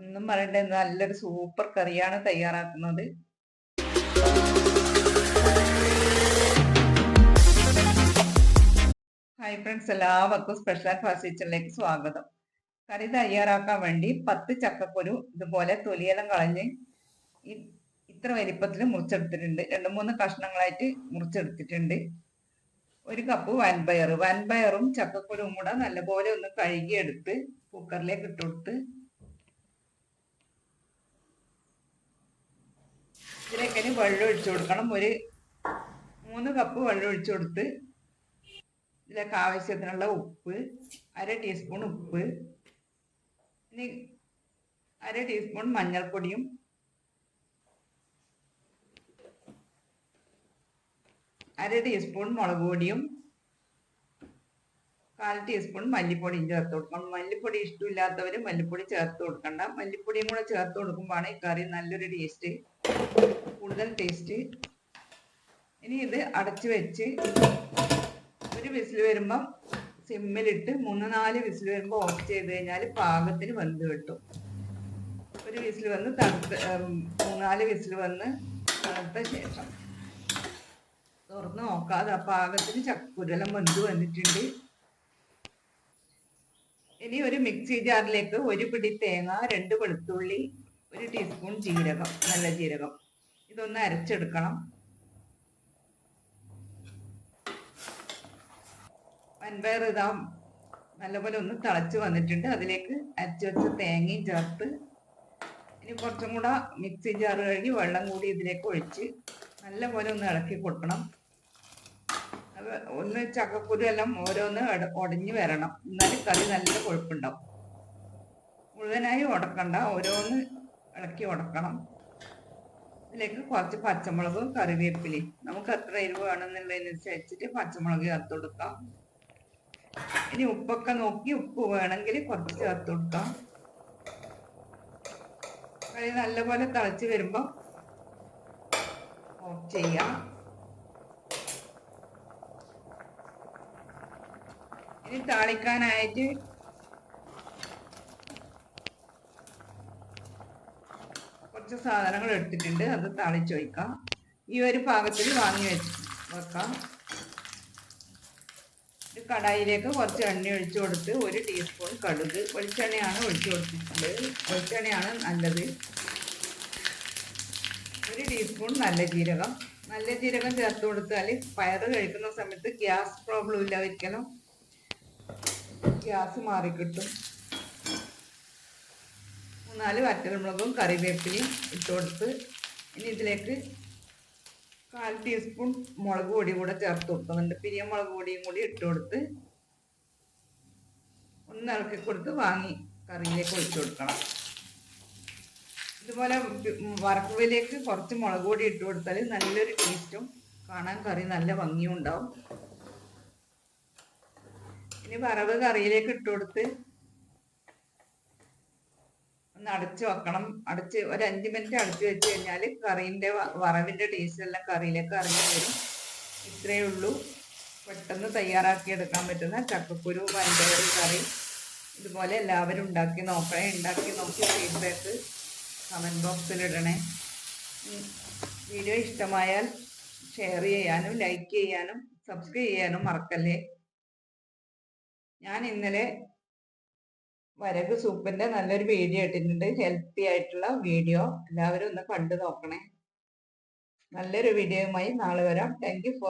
ഒന്നും പറയണ്ട നല്ലൊരു സൂപ്പർ കറിയാണ് തയ്യാറാക്കുന്നത്. ഹായ് ഫ്രണ്ട്സ് എല്ലാവർക്കും സ്പെഷ്യൽ ഫാസ്റ്റ് കിച്ചണിലേക്ക് സ്വാഗതം. കറി തയ്യാറാക്കാൻ വേണ്ടി പത്ത് ചക്കക്കുരു ഇതുപോലെ തൊലിയെല്ലാം കളഞ്ഞ് ഇത്ര വലിപ്പത്തിൽ മുറിച്ചെടുത്തിട്ടുണ്ട്. രണ്ട് മൂന്ന് കഷ്ണങ്ങളായിട്ട് മുറിച്ചെടുത്തിട്ടുണ്ട്. ഒരു കപ്പ് വൻപയർ വൻപയറും ചക്കക്കുരും കൂടെ നല്ലപോലെ ഒന്ന് കഴുകിയെടുത്ത് കുക്കറിലേക്ക് ഇട്ട് ഇതിലേക്ക് ഇനി വെള്ളം ഒഴിച്ചു കൊടുക്കണം. ഒരു മൂന്ന് കപ്പ് വെള്ളം ഒഴിച്ചു കൊടുത്ത് ഇതിലേക്ക് ആവശ്യത്തിനുള്ള ഉപ്പ് അര ടീസ്പൂൺ ഉപ്പ് ഇനി അര ടീസ്പൂൺ മഞ്ഞൾപ്പൊടിയും അര ടീസ്പൂൺ മുളക് പൊടിയും കാൽ ടീസ്പൂൺ മല്ലിപ്പൊടിയും ചേർത്ത് കൊടുക്കണം. മല്ലിപ്പൊടി ഇഷ്ടമില്ലാത്തവർ മല്ലിപ്പൊടി ചേർത്ത് കൊടുക്കണ്ട. മല്ലിപ്പൊടിയും കൂടെ ചേർത്ത് കൊടുക്കുമ്പോഴാണ് ഈ കറി നല്ലൊരു ടേസ്റ്റ് കൂടുതൽ ടേസ്റ്റ് ഇനി ഇത് അടച്ചു വെച്ച് ഒരു വിസിൽ വരുമ്പം സിമ്മിലിട്ട് മൂന്ന് നാല് വിസിൽ വരുമ്പോൾ ഓഫ് ചെയ്ത് കഴിഞ്ഞാൽ പാകത്തിന് വെന്ത് കിട്ടും. ഒരു വിസിൽ വന്ന് തണുത്ത് മൂന്നാൽ വിസിൽ വന്ന് തണുത്ത ശേഷം. തുറന്ന് നോക്കാതെ പാകത്തിന് ചക്കുരെല്ലാം വെന്ത് വന്നിട്ടുണ്ട്. ഇനി ഒരു മിക്സി ജാറിലേക്ക് ഒരു പിടി തേങ്ങ രണ്ട് വെളുത്തുള്ളി ഒരു ടീസ്പൂൺ ജീരകം നല്ല ജീരകം. ഇതൊന്ന് അരച്ചെടുക്കണം. വൻപയർ ഇതാ നല്ലപോലെ ഒന്ന് തിളച്ച് വന്നിട്ടുണ്ട്. അതിലേക്ക് അരച്ചു വെച്ച തേങ്ങയും ചേർത്ത് ഇനി കുറച്ചും കൂടെ മിക്സി ജാറ് കഴുകി വെള്ളം കൂടി ഇതിലേക്ക് ഒഴിച്ച് നല്ലപോലെ ഒന്ന് ഇളക്കി കൊടുക്കണം. ഒന്ന് ചക്കക്കുരു എല്ലാം ഓരോന്ന് ഉടഞ്ഞ് വരണം. എന്നാലും കറി നല്ല കൊഴുപ്പുണ്ടാവും. മുഴുവനായി ഉടക്കണ്ട ഓരോന്ന് ഇളക്കി ഉടക്കണം അതിലേക്ക് കുറച്ച് പച്ചമുളകും കറിവേപ്പിലയും. നമുക്ക് എത്ര എരിവ് വേണമെന്നുള്ളതിനനുസരിച്ചിട്ട് പച്ചമുളക് ചേർത്ത് കൊടുക്കാം. ഇനി ഉപ്പൊക്കെ നോക്കി ഉപ്പ് വേണമെങ്കിൽ കുറച്ച് ചേർത്ത് കൊടുക്കാം. കറി നല്ലപോലെ തിളച്ച് വരുമ്പോൾ ഓഫ് ചെയ്യാം. ഇനി താളിക്കാനായിട്ട് കുറച്ച് സാധനങ്ങൾ എടുത്തിട്ടുണ്ട്. അത് താളിച്ച് വയ്ക്കാം ഈ ഒരു പാകത്തിൽ വാങ്ങി വെച്ച് വെക്കാം. ഒരു കടായിലേക്ക് കുറച്ച് എണ്ണ ഒഴിച്ചു കൊടുത്ത് ഒരു ടീസ്പൂൺ കടുക്. വെളിച്ചെണ്ണയാണ് ഒഴിച്ചു കൊടുത്തിട്ടുള്ളത്. വെളിച്ചെണ്ണയാണ് നല്ലത്. ഒരു ടീസ്പൂൺ നല്ല ജീരകം. നല്ല ജീരകം ചേർത്ത് കൊടുത്താൽ പയറ് കഴിക്കുന്ന സമയത്ത് ഗ്യാസ് പ്രോബ്ലം ഇല്ല ഒരിക്കലും. ഗ്യാസ് മാറിക്കിട്ടും മൂന്നാൽ വറ്റൽമുളകും കറിവേപ്പിലയും ഇട്ട് കൊടുത്ത് ഇനി ഇതിലേക്ക് കാൽ ടീസ്പൂൺ മുളക് പൊടി കൂടെ ചേർത്ത് കൊടുക്കുന്നുണ്ട് പിരിയ മുളക് പൊടിയും കൂടി ഇട്ട് കൊടുത്ത് ഒന്ന് ഇളക്കി കൊടുത്ത് വാങ്ങി കറിയിലേക്ക് ഒഴിച്ചു കൊടുക്കണം. ഇതുപോലെ വറക്കുവിലേക്ക് കുറച്ച് മുളക് പൊടി ഇട്ട് കൊടുത്താൽ നല്ലൊരു ടേസ്റ്റും കാണാൻ കറി നല്ല ഭംഗിയും ഉണ്ടാവും. ഇനി വറവ് കറിയിലേക്ക് ഇട്ട് കൊടുത്ത് ഒന്ന് അടച്ചു വെക്കണം. അടച്ച് ഒരു അഞ്ച് മിനിറ്റ് അടച്ചു വെച്ച് കഴിഞ്ഞാൽ കറിന്റെ വറവിന്റെ ടേസ്റ്റ് എല്ലാം കറിയിലേക്ക് ഇറങ്ങി വരും. ഇത്രയേ ഉള്ളൂ. പെട്ടെന്ന് തയ്യാറാക്കി എടുക്കാൻ പറ്റുന്ന ചക്കക്കുരു വൻപയർ കറി. ഇതുപോലെ എല്ലാവരും ഉണ്ടാക്കി നോക്കണേ. ഉണ്ടാക്കി നോക്കി ഫീഡ്ബാക്ക് കമന്റ് ബോക്സിൽ ഇടണേ. വീഡിയോ ഇഷ്ടമായാൽ ഷെയർ ചെയ്യാനും ലൈക്ക് ചെയ്യാനും സബ്സ്ക്രൈബ് ചെയ്യാനും മറക്കല്ലേ? ഞാൻ ഇന്നലെ വരക് സൂപ്പിന്റെ നല്ലൊരു വീഡിയോ ഇട്ടിട്ടുണ്ട്. ഹെൽത്തി ആയിട്ടുള്ള വീഡിയോ എല്ലാവരും ഒന്ന് കണ്ടു നോക്കണേ. നല്ലൊരു വീഡിയോയുമായി നാളെ വരാം. Thank for